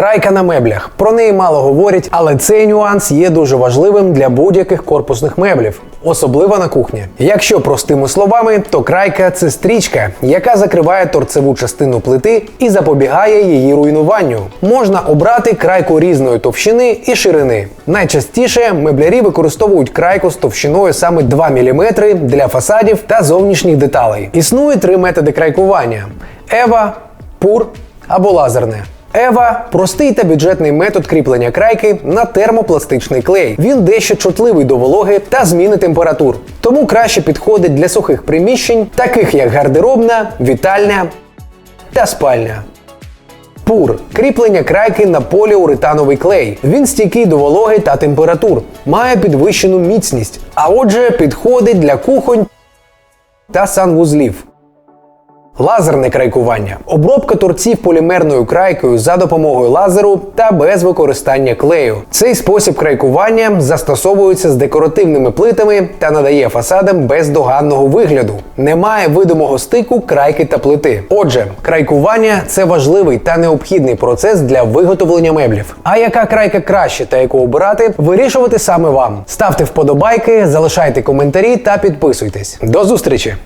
Крайка на меблях. Про неї мало говорять, але цей нюанс є дуже важливим для будь-яких корпусних меблів, особливо на кухні. Якщо простими словами, то крайка це стрічка, яка закриває торцеву частину плити і запобігає її руйнуванню. Можна обрати крайку різної товщини і ширини. Найчастіше меблярі використовують крайку з товщиною саме 2 мм для фасадів та зовнішніх деталей. Існує три методи крайкування: Ева, пур або лазерне. Ева простий та бюджетний метод кріплення крайки на термопластичний клей. Він дещо чутливий до вологи та зміни температур, тому краще підходить для сухих приміщень, таких як гардеробна, вітальня та спальня. Пур кріплення крайки на поліуретановий клей. Він стійкий до вологи та температур, має підвищену міцність, а отже, підходить для кухонь та санвузлів. Лазерне крайкування обробка торців полімерною крайкою за допомогою лазеру та без використання клею. Цей спосіб крайкування застосовується з декоративними плитами та надає фасадам бездоганного вигляду. Немає видимого стику крайки та плити. Отже, крайкування це важливий та необхідний процес для виготовлення меблів. А яка крайка краще та яку обирати, вирішувати саме вам. Ставте вподобайки, залишайте коментарі та підписуйтесь. До зустрічі!